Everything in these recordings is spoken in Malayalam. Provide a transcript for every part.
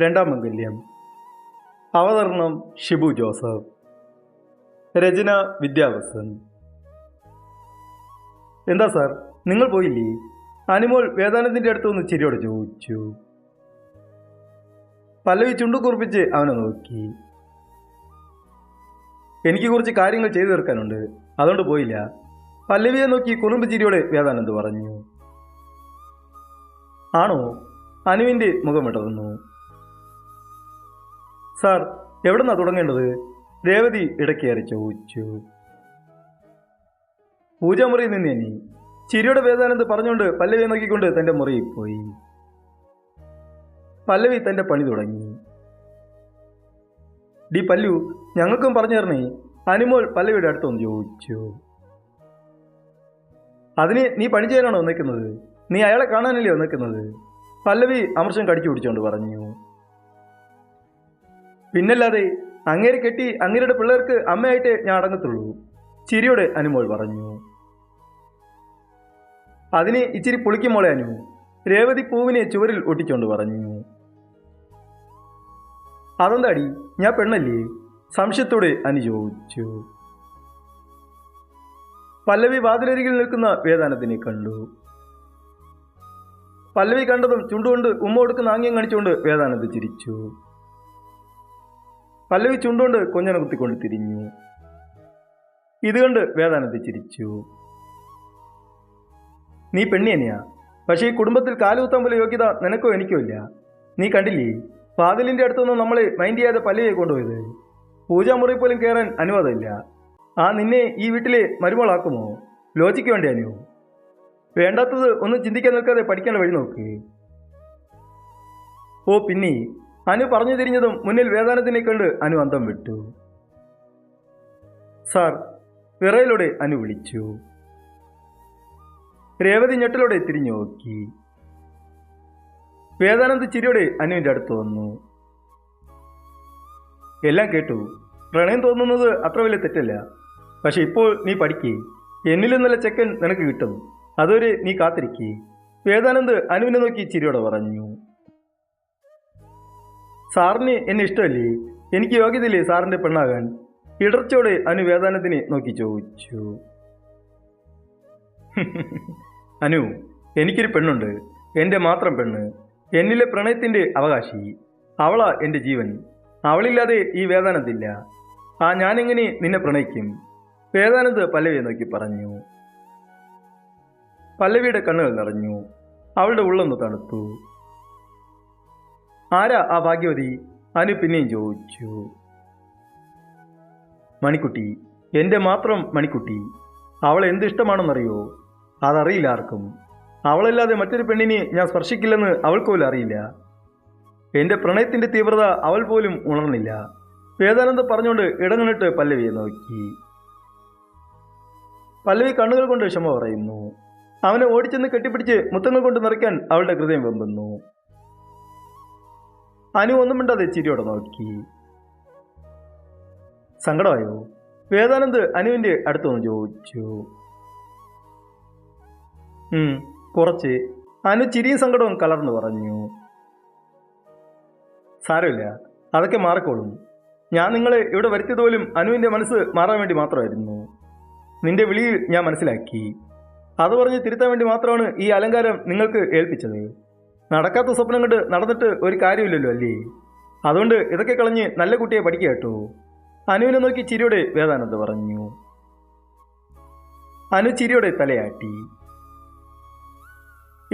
രണ്ടാം മംഗല്യം അവതരണം ഷിബു ജോസഫ്. രചന വിദ്യാവസൻ എന്താ സാർ നിങ്ങൾ പോയില്ലേ? അനിമോൾ വേദാനത്തിന്റെ അടുത്ത് ഒന്ന് ചിരിയോടെ ചോദിച്ചു. പല്ലവി ചുണ്ടു കുറിപ്പിച്ച് അവനെ നോക്കി. എനിക്ക് കുറച്ച് കാര്യങ്ങൾ ചെയ്തു തീർക്കാനുണ്ട്. അതുകൊണ്ട് പോയില്ല. പല്ലവിയെ നോക്കി കുറുമ്പ് ചിരിയോടെ വേദാനന്ദ് പറഞ്ഞു. ആണോ? അനുവിന്റെ മുഖം വിടർന്നു. സാർ എവിടുന്നാ തുടങ്ങേണ്ടത്? രേവതി ഇടയ്ക്കേറി ചോദിച്ചു. പൂജാമുറിയിൽ നിന്ന് ഇനി ചിരിയുടെ വേദാനന്ദ് പറഞ്ഞുകൊണ്ട് പല്ലവിയെ നോക്കിക്കൊണ്ട് തന്റെ മുറിയിൽ പോയി. പല്ലവി തന്റെ പണി തുടങ്ങി. ഡി പല്ലു ഞങ്ങൾക്കും പറഞ്ഞു തരണേ അനുമോൾ പല്ലവിയുടെ അടുത്തൊന്ന് ചോദിച്ചു. അതിന് നീ പണി ചെയ്യാനാണോ നിൽക്കുന്നത്? നീ അയാളെ കാണാനല്ലേ നിൽക്കുന്നത്? പല്ലവി അമർഷം കടിച്ചു പിടിച്ചുകൊണ്ട് പറഞ്ഞു. പിന്നല്ലാതെ അങ്ങേരെ കെട്ടി അങ്ങേരുടെ പിള്ളേർക്ക് അമ്മയായിട്ട് ഞാൻ അടങ്ങത്തുള്ളൂ. ചിരിയോടെ അനുമോൾ പറഞ്ഞു. അതിന് ഇച്ചിരി പുളിക്കുമോളെ അനു രേവതി പൂവിനെ ചുവരിൽ ഒട്ടിച്ചോണ്ട് പറഞ്ഞു. അതെന്താടി? ഞാൻ പെണ്ണല്ലേ? സംശയത്തോടെ അനു ചോദിച്ചു. പല്ലവി വാതിലരികിൽ നിൽക്കുന്ന വേദാനത്തിനെ കണ്ടു. പല്ലവി കണ്ടതും ചുണ്ടുകൊണ്ട് ഉമ്മ കൊടുക്കുന്ന ആംഗ്യം കാണിച്ചുകൊണ്ട് വേദാനന്ദ ചിരിച്ചു. പല്ലവി ചുണ്ടുകൊണ്ട് കൊഞ്ഞനെ കുത്തിക്കൊണ്ട് തിരിഞ്ഞു. ഇതുകൊണ്ട് വേദാനത്തെ ചിരിച്ചു. നീ പെണ്ണി തന്നെയാ പക്ഷേ ഈ കുടുംബത്തിൽ കാലുകുത്താൻ പോലെ യോഗ്യത നിനക്കോ എനിക്കോ ഇല്ല. നീ കണ്ടില്ലേ വാതിലിന്റെ അടുത്തൊന്നും നമ്മൾ മൈൻഡ് ചെയ്യാതെ പല്ലവിയെ കൊണ്ടുപോയത്. പൂജാമുറി പോലും കയറാൻ അനുവാദമില്ല. ആ നിന്നെ ഈ വീട്ടിലെ മരുമോളാക്കുമോ? ലോജിക്ക് വേണ്ടി അനു വേണ്ടാത്തത് ഒന്നും ചിന്തിക്കാൻ നിൽക്കാതെ പഠിക്കേണ്ട വഴി നോക്ക്. ഓ പിന്നെ അനു പറഞ്ഞു തിരിഞ്ഞതും മുന്നിൽ വേദാനത്തിനെ കണ്ട് അനു അന്തം വിട്ടു. സാർ വിറയിലൂടെ അനു വിളിച്ചു. രേവതി ഞെട്ടലോടെ തിരിഞ്ഞു നോക്കി. വേദാനന്ദ ചിരിയോടെ അനുവിന്റെ അടുത്ത് വന്നു. എല്ലാം കേട്ടു. പ്രണയം തോന്നുന്നത് അത്ര വലിയ തെറ്റല്ല. പക്ഷെ ഇപ്പോൾ നീ പഠിക്കേ. എന്നിലും നല്ല ചെക്കൻ നിനക്ക് കിട്ടും. അതുവരെ നീ കാത്തിരിക്കേ. വേദാനന്ദ് അനുവിനെ നോക്കി ചിരിയോടെ പറഞ്ഞു. സാറിന് എന്നെ ഇഷ്ടമല്ലേ? എനിക്ക് യോഗ്യതയില്ലേ സാറിന്റെ പെണ്ണാകാൻ? ഇടർച്ചയോടെ അനു വേദാനത്തിനെ നോക്കി ചോദിച്ചു. അനു എനിക്കൊരു പെണ്ണുണ്ട്. എന്റെ മാത്രം പെണ്ണ്. എന്നിലെ പ്രണയത്തിന്റെ അവകാശി. അവളാ എന്റെ ജീവൻ. അവളില്ലാതെ ഈ വേദാനത്തില്ല. ആ ഞാനെങ്ങനെ നിന്നെ പ്രണയിക്കും? വേദാനത്ത് പല്ലവിയെ നോക്കി പറഞ്ഞു. പല്ലവിയുടെ കണ്ണുകൾ നിറഞ്ഞു. അവളുടെ ഉള്ളൊന്ന് തണുത്തു. ആരാ ആ ഭാഗ്യവതി? അനു പിന്നെയും ചോദിച്ചു. മണിക്കുട്ടി എന്റെ മാത്രം മണിക്കുട്ടി അവൾ എന്ത് ഇഷ്ടമാണെന്നറിയോ? അതറിയില്ല ആർക്കും. അവളല്ലാതെ മറ്റൊരു പെണ്ണിനെ ഞാൻ സ്പർശിക്കില്ലെന്ന് അവൾക്ക് പോലും അറിയില്ല. എന്റെ പ്രണയത്തിന്റെ തീവ്രത അവൾ പോലും ഉണർന്നില്ല. വേദാനന്ദ പറഞ്ഞുകൊണ്ട് ഇടങ്ങിട്ട് പല്ലവിയെ നോക്കി. പല്ലവി കണ്ണുകൾ കൊണ്ട് ക്ഷമ പറയുന്നു. അവനെ ഓടിച്ചെന്ന് കെട്ടിപ്പിടിച്ച് മുത്തങ്ങൾ കൊണ്ട് നിറയ്ക്കാൻ അവളുടെ ഹൃദയം വെമ്പുന്നു. അനു ഒന്നും മിണ്ടാതെ ചിരിയോടെ നോക്കി. സങ്കടമായോ? വേദാനന്ദ് അനുവിന്റെ അടുത്തൊന്ന് ചോദിച്ചു. ഉം കുറച്ച്. അനു ചിരിയും സങ്കടവും കലർന്നു പറഞ്ഞു. സാരമില്ല അതൊക്കെ മാറിക്കോളും. ഞാൻ നിങ്ങളെ ഇവിടെ വരുത്തിയത് പോലും അനുവിന്റെ മനസ്സ് മാറാൻ വേണ്ടി മാത്രമായിരുന്നു. നിന്റെ വിളിയിൽ ഞാൻ മനസ്സിലാക്കി. അത് പറഞ്ഞ് തിരുത്താൻ വേണ്ടി മാത്രമാണ് ഈ അലങ്കാരം നിങ്ങൾക്ക് ഏൽപ്പിച്ചത്. നടക്കാത്ത സ്വപ്നം കണ്ട് നടന്നിട്ട് ഒരു കാര്യമില്ലല്ലോ അല്ലേ? അതുകൊണ്ട് ഇതൊക്കെ കളഞ്ഞ് നല്ല കുട്ടിയെ പഠിക്കുക കേട്ടോ. അനുവിനെ നോക്കി ചിരിയോടെ വേദാനന്ദ പറഞ്ഞു. അനു ചിരിയോടെ തലയാട്ടി.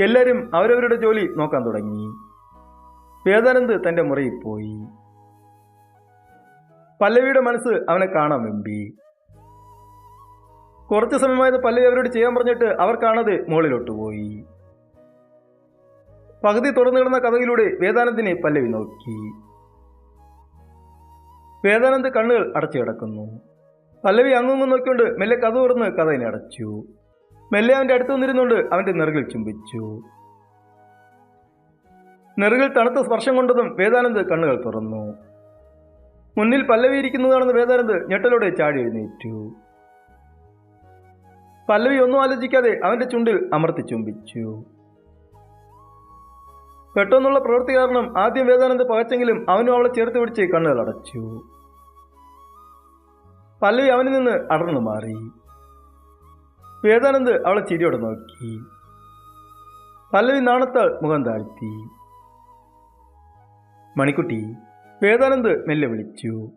എല്ലാവരും അവരവരുടെ ജോലി നോക്കാൻ തുടങ്ങി. വേദാനന്ദ് തന്റെ മുറിയിൽ പോയി. പല്ലവിയുടെ മനസ്സ് അവനെ കാണാൻ വെമ്പി കുറച്ച് സമയമായത് പല്ലവി അവരോട് ചെയ്യാൻ പറഞ്ഞിട്ട് അവർ കാണാതെ മുകളിലോട്ട് പോയി. പകുതി തുറന്നു കിടന്ന കഥയിലൂടെ വേദാനന്ദിനെ പല്ലവി നോക്കി. വേദാനന്ദ് കണ്ണുകൾ അടച്ചു കിടക്കുന്നു. പല്ലവി അങ്ങും നോക്കിക്കൊണ്ട് മെല്ലെ കഥ തുറന്ന് കഥയിനെ അടച്ചു. മെല്ലെ അവന്റെ അടുത്ത് നിന്നിരുന്നുകൊണ്ട് അവന്റെ നെറുകിൽ ചുംബിച്ചു. നെറുകിൽ തണുത്ത സ്പർശം കൊണ്ടതും വേദാനന്ദ് കണ്ണുകൾ തുറന്നു. മുന്നിൽ പല്ലവി ഇരിക്കുന്നതാണെന്ന് വേദാനന്ദ് ഞെട്ടലോടെ ചാടി എഴുന്നേറ്റു. പല്ലവി ഒന്നും ആലോചിക്കാതെ അവന്റെ ചുണ്ടിൽ അമർത്തി ചുംബിച്ചു. പെട്ടെന്നുള്ള പ്രവൃത്തി കാരണം ആദ്യം വേദാനന്ദ് പകച്ചെങ്കിലും അവനും അവളെ ചേർത്ത് പിടിച്ച് കണ്ണുകൾ അടച്ചു. പല്ലവി അവനിൽ നിന്ന് അടർന്നു മാറി. വേദാനന്ദ് അവളെ ചിരിയോടെ നോക്കി. പല്ലവി നാണത്താൽ മുഖം താഴ്ത്തി. മണിക്കുട്ടി വേദാനന്ദ് മെല്ലെ വിളിച്ചു.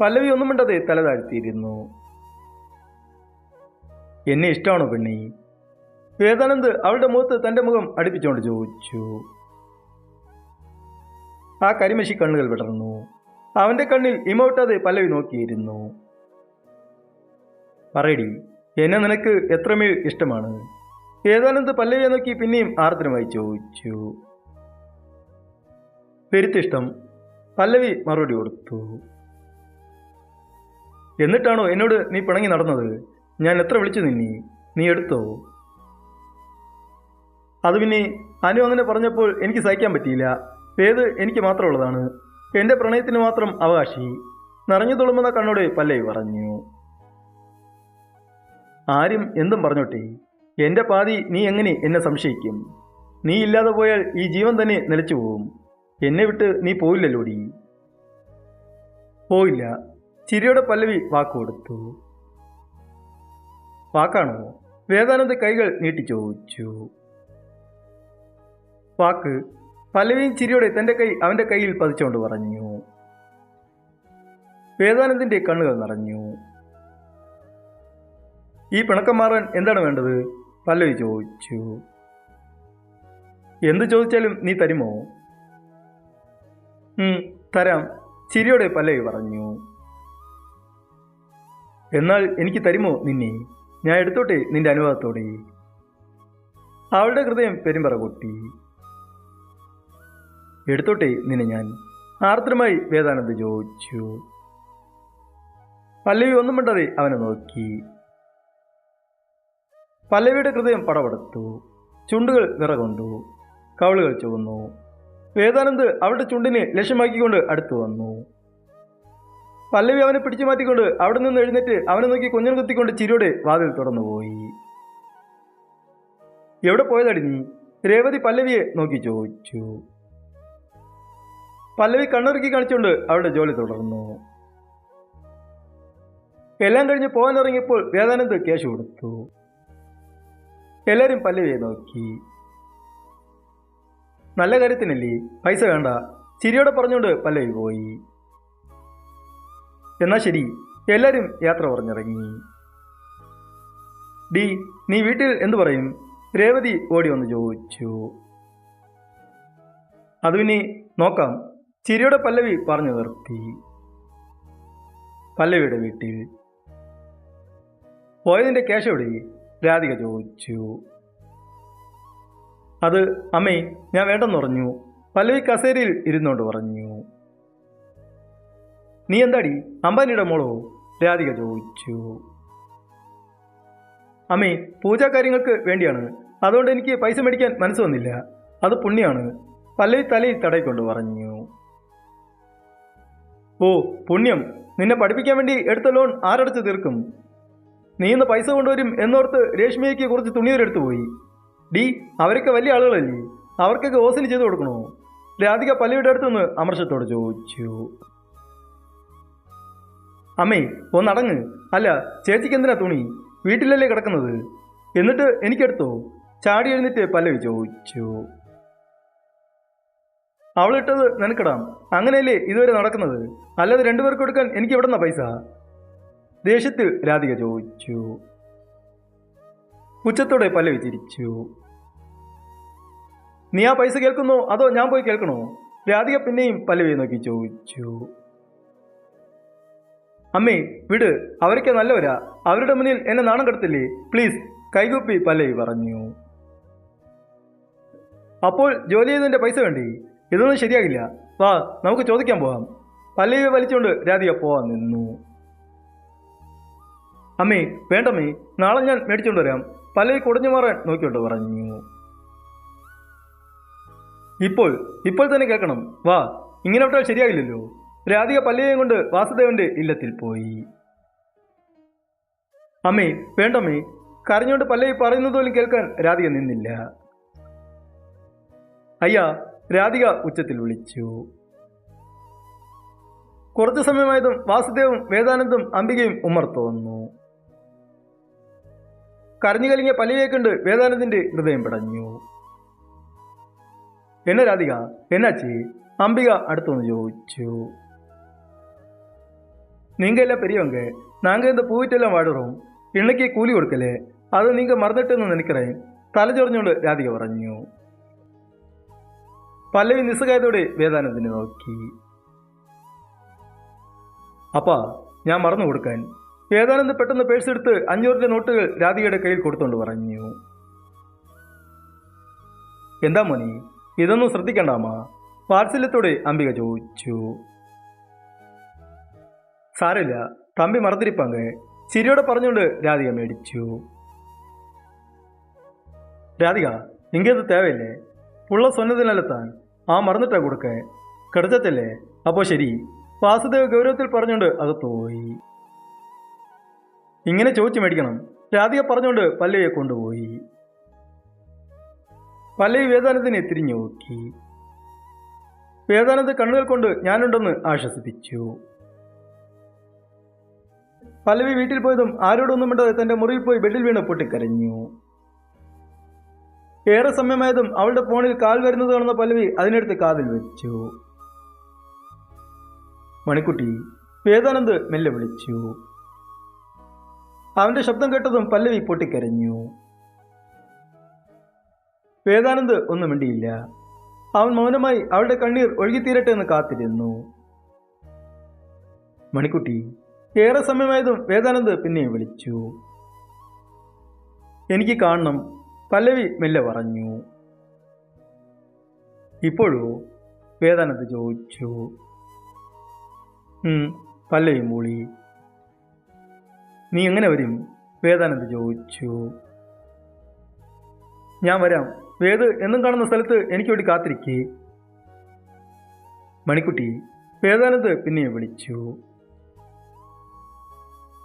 പല്ലവി ഒന്നും മിണ്ടാതെ തല താഴ്ത്തിയിരുന്നു. എന്നെ ഇഷ്ടമാണോ പെണ്ണി? വേദാനന്ദ് അവളുടെ മുഖത്ത് തന്റെ മുഖം അടുപ്പിച്ചുകൊണ്ട് ചോദിച്ചു. ആ കരിമശി കണ്ണുകൾ വിടർന്നു. അവന്റെ കണ്ണിൽ ഇമോട്ടത് പല്ലവി നോക്കിയിരുന്നു. പറയടി എന്നെ നിനക്ക് എത്രമേൽ ഇഷ്ടമാണ്? വേദാനന്ദ് പല്ലവിയെ നോക്കി പിന്നെയും ആർദ്രമായി ചോദിച്ചു. പെരുത്തിഷ്ടം പല്ലവി മറുപടി കൊടുത്തു. എന്നിട്ടാണോ എന്നോട് നീ പിണങ്ങി നടന്നത്? ഞാൻ എത്ര വിളിച്ചു നിന്നി? നീ എടുത്തോ? അത് പിന്നെ അനു അങ്ങനെ പറഞ്ഞപ്പോൾ എനിക്ക് സഹിക്കാൻ പറ്റിയില്ല. ഏത് എനിക്ക് മാത്രമുള്ളതാണ്. എന്റെ പ്രണയത്തിന് മാത്രം അവകാശി. നിറഞ്ഞു തുളുമ്പുന്ന കണ്ണോട് പല്ലവി പറഞ്ഞു. ആരും എന്തും പറഞ്ഞോട്ടെ. എന്റെ പാതി നീ എങ്ങനെ എന്നെ സംശയിക്കും? നീ ഇല്ലാതെ പോയാൽ ഈ ജീവൻ തന്നെ നിലച്ചു പോകും എന്നെ വിട്ട് നീ പോയില്ലല്ലോടി പോയില്ല. ചിരിയുടെ പല്ലവി വാക്ക് കൊടുത്തു. വാക്കാണോ? വേദാനന്ദ കൈകൾ നീട്ടി ചോദിച്ചു. വാക്ക് പല്ലവിയും ചിരിയോടെ തന്റെ കൈ അവന്റെ കയ്യിൽ പതിച്ചുകൊണ്ട് പറഞ്ഞു. വേദാനന്ദിന്റെ കണ്ണുകൾ നിറഞ്ഞു. ഈ പിണക്കം മാറാൻ എന്താണ് വേണ്ടത്? പല്ലവി ചോദിച്ചു. എന്ത് ചോദിച്ചാലും നീ തരുമോ? തരാം ചിരിയോടെ പല്ലവി പറഞ്ഞു. എന്നാൽ എനിക്ക് തരുമോ നിന്നെ? ഞാൻ എടുത്തോട്ടെ നിന്റെ അനുവാദത്തോടെ. അവളുടെ ഹൃദയം പെരുമ്പറ കൊട്ടി എടുത്തോട്ടെ നിന്നെ ഞാൻ. ആർദ്രമായി വേദാനന്ദ് ചോദിച്ചു. പല്ലവി ഒന്നും മിണ്ടാതെ അവനെ നോക്കി. പല്ലവിയുടെ ഹൃദയം പടപടത്തു. ചുണ്ടുകൾ വിറകൊണ്ടു. കവളുകൾ ചുവന്നു. വേദാനന്ദ് അവളുടെ ചുണ്ടിനെ ലക്ഷ്യമാക്കിക്കൊണ്ട് അടുത്തു വന്നു. പല്ലവി അവനെ പിടിച്ചു മാറ്റിക്കൊണ്ട് അവിടെ നിന്ന് എഴുന്നേറ്റ് അവനെ നോക്കി കുഞ്ഞൻ കുത്തിക്കൊണ്ട് ചിരിയോടെ വാതിൽ തുറന്നുപോയി. എവിടെ പോയതടി നീ? രേവതി പല്ലവിയെ നോക്കി ചോദിച്ചു. പല്ലവി കണ്ണിറുക്കി കാണിച്ചുകൊണ്ട് അവളുടെ ജോലി തുടർന്നു. എല്ലാം കഴിഞ്ഞ് പോകാൻ ഇറങ്ങിയപ്പോൾ വേദാനന്ദ് കേശ് കൊടുത്തു. എല്ലാവരും പല്ലവിയെ നോക്കി. നല്ല കാര്യത്തിനല്ലേ പൈസ വേണ്ട. ചിരിയോടെ പറഞ്ഞുകൊണ്ട് പല്ലവി പോയി. എന്നാ ശരി എല്ലാവരും യാത്ര പറഞ്ഞിറങ്ങി. ഡി നീ വീട്ടിൽ എന്തു പറയും? രേവതി ഓടി വന്ന് ചോദിച്ചു. അതുവിനെ നോക്കാം ചിരിയുടെ പല്ലവി പറഞ്ഞു നിർത്തി. പല്ലവിയുടെ വീട്ടിൽ പോയതിന്റെ കേശവിടെ രാധിക ചോദിച്ചു. അത് അമ്മേ ഞാൻ വേണ്ടെന്ന് പറഞ്ഞു. പല്ലവി കസേരയിൽ ഇരുന്നുകൊണ്ട് പറഞ്ഞു. നീ എന്താടി? അമ്പാനിയുടെ മോളോ? രാധിക ചോദിച്ചു. അമ്മേ പൂജാകാര്യങ്ങൾക്ക് വേണ്ടിയാണ്. അതുകൊണ്ട് എനിക്ക് പൈസ മേടിക്കാൻ മനസ്സ് വന്നില്ല. അത് പുണ്യാണ്. പല്ലവി തലയിൽ തടയിക്കൊണ്ട് പറഞ്ഞു. ഓ പുണ്യം. നിന്നെ പഠിപ്പിക്കാൻ വേണ്ടി എടുത്ത ലോൺ ആരടച്ച് തീർക്കും? നീ ഇന്ന് പൈസ കൊണ്ടുവരും എന്നോർത്ത് രേഷ്മിയയ്ക്ക് കുറച്ച് തുണിയൊരെടുത്തു പോയി. ഡി അവരൊക്കെ വലിയ ആളുകളല്ലേ? അവർക്കൊക്കെ ഓസിന് ചെയ്തു കൊടുക്കണോ? രാധിക പല്ലിയുടെ അടുത്തുനിന്ന് അമർഷത്തോട് ചോദിച്ചു. അമ്മേ ഒന്നടങ്ങ്. അല്ല ചേച്ചിക്ക് എന്തിനാ തുണി? വീട്ടിലല്ലേ കിടക്കുന്നത്? എന്നിട്ട് എനിക്കെടുത്തോ? ചാടി എഴുന്നിട്ട് പല്ലവി ചോദിച്ചു. അവളിട്ടത് നിനക്കിടാം. അങ്ങനെയല്ലേ ഇതുവരെ നടക്കുന്നത്? അല്ലാതെ രണ്ടുപേർക്ക് കൊടുക്കാൻ എനിക്ക് എവിടുന്ന പൈസ? ദേഷ്യത്തിൽ രാധിക ചോദിച്ചു. ഉച്ചത്തോടെ പല്ലവി ചിരിച്ചു. നീ ആ പൈസ കേൾക്കുന്നോ? അതോ ഞാൻ പോയി കേൾക്കണോ? രാധിക പിന്നെയും പല്ലവിയെ നോക്കി ചോദിച്ചു. അമ്മേ വിട്. അവരൊക്കെ നല്ലവരാ. അവരുടെ മുന്നിൽ എന്നെ നാണം കെടുത്തില്ലേ? പ്ലീസ് കൈകൂപ്പി പല്ലവി പറഞ്ഞു. അപ്പോൾ ജോലി ചെയ്തതിന്റെ പൈസ വേണ്ടേ? ഇതൊന്നും ശരിയാകില്ല. വാ നമുക്ക് ചോദിക്കാൻ പോവാം പല്ലവി വലിച്ചുകൊണ്ട് രാധിക പോവാൻ നിന്നു. അമ്മേ വേണ്ടമ്മേ നാളെ ഞാൻ മേടിച്ചുകൊണ്ട് വരാം. പല്ലവി കുടഞ്ഞു മാറാൻ നോക്കിക്കൊണ്ട് പറഞ്ഞു. ഇപ്പോൾ ഇപ്പോൾ തന്നെ കേൾക്കണം. വാ ഇങ്ങനെ വിട്ടാൽ ശരിയാകില്ലല്ലോ രാധിക പല്ലവിയും കൊണ്ട് വാസുദേവന്റെ ഇല്ലത്തിൽ പോയി. അമ്മേ വേണ്ടമ്മേ കരഞ്ഞുകൊണ്ട് പല്ലവി പറയുന്നത് പോലും കേൾക്കാൻ രാധിക നിന്നില്ല. അയ്യാ രാധിക ഉച്ചത്തിൽ വിളിച്ചു. കുറച്ചു സമയമായതും വാസുദേവും വേദാനന്ദും അംബികയും ഉമർ തോന്നുന്നു കരഞ്ഞു കലിങ്ങിയ പലിയെ കണ്ട് വേദാനന്ദിന്റെ ഹൃദയം പടഞ്ഞു. എന്നെ രാധിക എന്നാച്ചി അംബിക അടുത്തുനിന്ന് ചോദിച്ചു. നിങ്ങൾ എല്ലാം പെരിയവങ്ക നാങ്ക എന്ത് പൂവിറ്റെല്ലാം വാടറും ഇണയ്ക്ക് കൂലി കൊടുക്കലേ അത് നിങ്ങൾ മറന്നിട്ടെന്ന് നിനക്കറേ തലചൊറിഞ്ഞുകൊണ്ട് രാധിക പറഞ്ഞു. പല്ലവി നിസ്സഹായതോടെ വേദാനന്ദിനെ നോക്കി. അപ്പാ ഞാൻ മറന്നു കൊടുക്കാൻ. വേദാനന്ദ് പെട്ടെന്ന് പേഴ്സ് എടുത്ത് അഞ്ഞൂറിന്റെ നോട്ടുകൾ രാധികയുടെ കയ്യിൽ കൊടുത്തുകൊണ്ട് പറഞ്ഞു. എന്താ മോനി ഇതൊന്നും ശ്രദ്ധിക്കണ്ടാമാ വാത്സല്യത്തോടെ അംബിക ചോദിച്ചു. സാരമില്ല തമ്പി മറന്നിരിപ്പാങ്ക ചിരിയോടെ പറഞ്ഞുകൊണ്ട് രാധിക മേടിച്ചു. രാധിക ഇങ്ങേത് തേവയില്ലേ? ഉള്ള സ്വന്നതിനല്ലത്താൻ ആ മറന്നിട്ടാ കൊടുക്കേ. കിടച്ചല്ലേ അപ്പോ ശരി. വാസുദേവ് ഗൗരവത്തിൽ പറഞ്ഞുകൊണ്ട് അത് പോയി. ഇങ്ങനെ ചോദിച്ചു മേടിക്കണം. രാധിക പറഞ്ഞുകൊണ്ട് പല്ലവിയെ കൊണ്ടുപോയി. പല്ലവി വേദാനന്ദിനെ തിരിഞ്ഞു നോക്കി വേദാനന്ദ കണ്ണുകൾ കൊണ്ട് ഞാനുണ്ടെന്ന് ആശ്വസിപ്പിച്ചു. പല്ലവി വീട്ടിൽ പോയതും ആരോടൊന്നും മിണ്ടാതെ തന്റെ മുറിയിൽ പോയി ബെഡിൽ വീണ് പൊട്ടിക്കരഞ്ഞു. ഏറെ സമയമായതും അവളുടെ ഫോണിൽ കാൽ വരുന്നത് കാണുന്ന പല്ലവി അതിനടുത്ത് കാതിൽ വെച്ചു. മണിക്കുട്ടി വേദാനന്ദ് മെല്ലെ വിളിച്ചു. അവന്റെ ശബ്ദം കേട്ടതും പല്ലവി പൊട്ടിക്കരഞ്ഞു. വേദാനന്ദ് ഒന്നും മിണ്ടിയില്ല. അവൻ മൗനമായി അവളുടെ കണ്ണീർ ഒഴുകിത്തീരട്ടെ എന്ന് കാത്തിരുന്നു. മണിക്കുട്ടി ഏറെ സമയമായതും വേദാനന്ദ് പിന്നെയും വിളിച്ചു. എനിക്ക് കാണണം. പല്ലവി മെല്ലെ പറഞ്ഞു. ഇപ്പോഴോ? വേദാനത്ത് ചോദിച്ചു. പല്ലവി മൂളി. നീ എങ്ങനെ വരും? വേദാനന്ദ് ചോദിച്ചു. ഞാൻ വരാം. വേദ് എന്നും കാണുന്ന സ്ഥലത്ത് എനിക്ക് വേണ്ടി കാത്തിരിക്കേ. മണിക്കുട്ടി വേദാനന്ദ് പിന്നെയും വിളിച്ചു.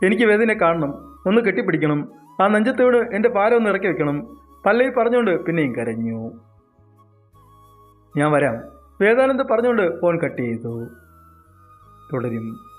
എനിക്ക് വേദനെ കാണണം. ഒന്ന് കെട്ടിപ്പിടിക്കണം. ആ നെഞ്ചത്തോട് എന്റെ പാരം ഒന്ന് ഇറക്കി വെക്കണം. പല്ലവി പറഞ്ഞുകൊണ്ട് പിന്നെയും കരഞ്ഞു. ഞാൻ വരാം. വേദാനന്ദ് പറഞ്ഞുകൊണ്ട് ഫോൺ കട്ട് ചെയ്തു. തുടരും.